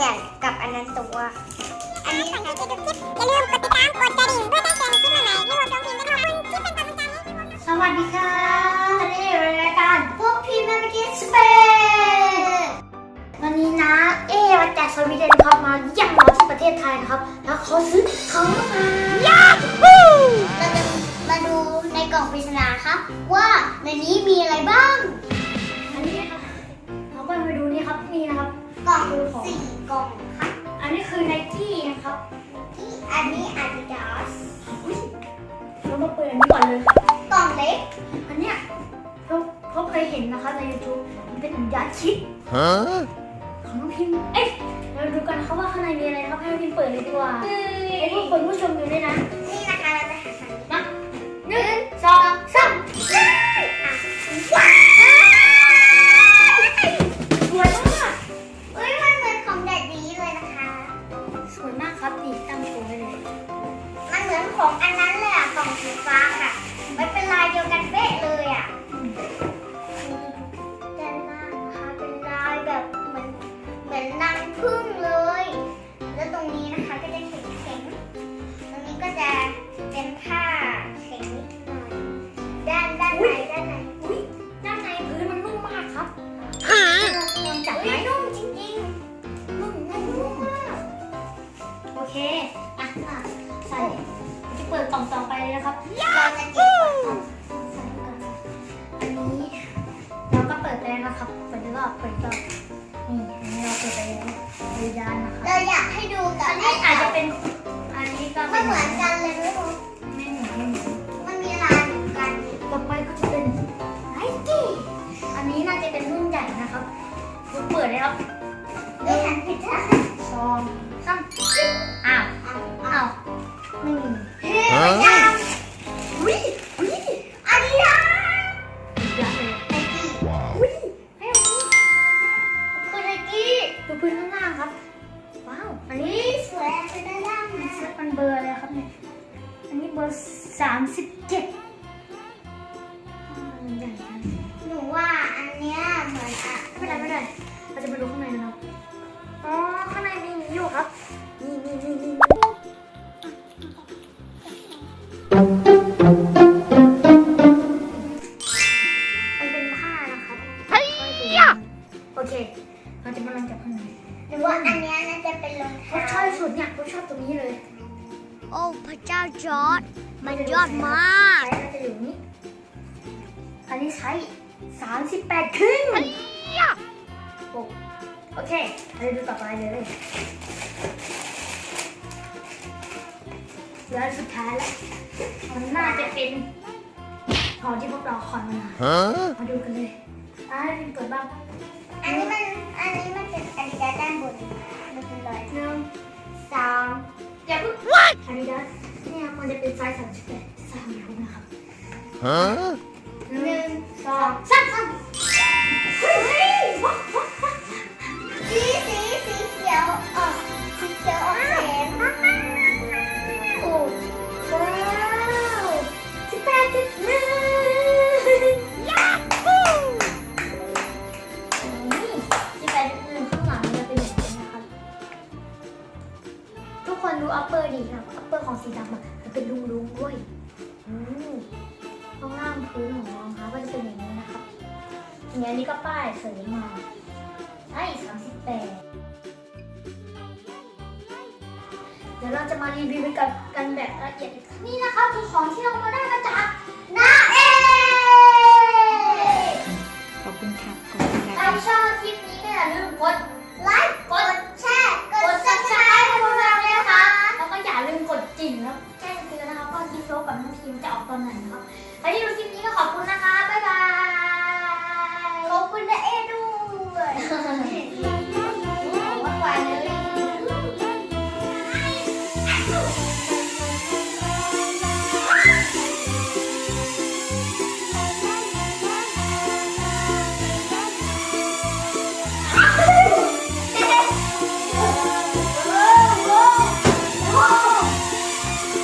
เหมือนกับอันนั้นตัวอันนี้นะคะก็จะอย่าลืมกดติดตามกดกระดิ่งเพื่อได้แจ้งเตือนคลิปใหม่ๆที่เราลงพิมพ์และขอบคุณที่เป็นกำลังใจให้พวกเราสวัสดีค่ะนี่รายการพวกพี่แม่กิสเปนวันนี้นะ เอมาจากสวีเดนครับมาเยี่ยมเราที่ประเทศไทยนะครับ แล้วเขาซื้อของมายาฮูเราจะมาดูในกล่องปริศนาครับ ว่าในนี้มีอะไรบ้าง กล่องครับอันนี้คือไนกี้นะครับที่อันนี้ Adidas อุ๊ยเรามาเปิดอันนี้ก่อนเลยครับกล่องเล็ก อันเนี้ยเขาเขาเคยเห็นนะคะใน YouTube มันเป็นอันยาชิด Huh? ของน้องพิมพ์เอ๊ะเราดูกันนะครับว่าข้างในมีอะไรนะครับให้น้องพิมพ์เปิดเลยดีกว่าให้ทุกคนผู้ชมดูด้วยนะนี่นะคะเราจะหาทางนี้มาหนึ่งสอง ของอันนั้นเลยอะกล่องสีฟ้าค่ะ มันเป็นลายเดียวกัน อเคอะอะใส่จะเปิดกล่องต่อไปเลยนะครับเราจะเก็บก่อนใส่ก่อนอันนี้เราก็เปิดไปแล้วนะครับ เปิดอีกรอบเปิดอีกรอบนี่อันนี้เราเปิดไปแล้วดูด้านนะคะเราอยากให้ดูกับอันนี้อาจจะเป็นอันนี้ก็ไม่เหมือนกันเลยไม่รู้ไม่เหมือนไม่เหมือนมันมีลายเหมือนกันต่อไปก็จะเป็นไนกี้อันนี้น่าจะเป็นรุ่นใหญ่นะครับเปิดเลยครับด้วยหันผิดทางสอง พื้นข้างล่างครับ ว้าว อันนี้นี่สวยอะคือด้านล่างนะมันเบอร์อะไรครับเนี่ย อันนี้เบอร์สามสิบเจ็ดใหญ่นะหนูว่าอันเนี้ยเหมือนอะไม่เป็นไรไม่เป็นไรเราจะไปดูข้างในนะครับ อ๋อ ข้างในมีอย่างนี้อยู่ครับ นี่นี่นี่นี่มันเป็นผ้านะครับเฮ้ยโอเค เราจะมาลองจับข้างในหนูว่าอันเนี้ยน่าจะเป็นรองผมเท้าชอบสุดเนี่ยผมชอบตรงนี้เลยโอ้พระเจ้าจอร์ดมันยอดมากไซส์น่าจะอยู่นี่อันนี้ใช้สามสิบแปดครึ่งโอ้โอเคเราจะดูต่อไปเลยเหลืออันสุดท้ายแล้วมันน่าจะเป็นของที่พวกเราคอยมานาน Huh? มาดูกันเลยอะให้พิมพ์เปิดบ้าง อันนี้มันอันนี้มันเป็นอาดิดาสด้านบนมันเป็นรอยหนึ่งสองอย่าเพิ่งอาดิดาสเนี่ยมันจะเป็นไซส์สามสิบแปดสามนิ้วนะครับ Huh? ดำอะมันเป็นลุงๆด้วยอืมข้างล่างพื้นของรองเท้าก็จะเป็นอย่างนี้นะครับอย่างนี้ก็ป้ายเสริมมาไอ้สามสิบแปดเดี๋ยวเราจะมารีวิวกันกันแบบละเอียดอีกครั้งนี่นะคะคือของที่เรามาได้มาจาก กินโจ๊กกับน้องทีมจะออกตอนไหนครับไอ้ที่ดูคลิปนี้ก็ขอบคุณนะคะ บ๊ายบาย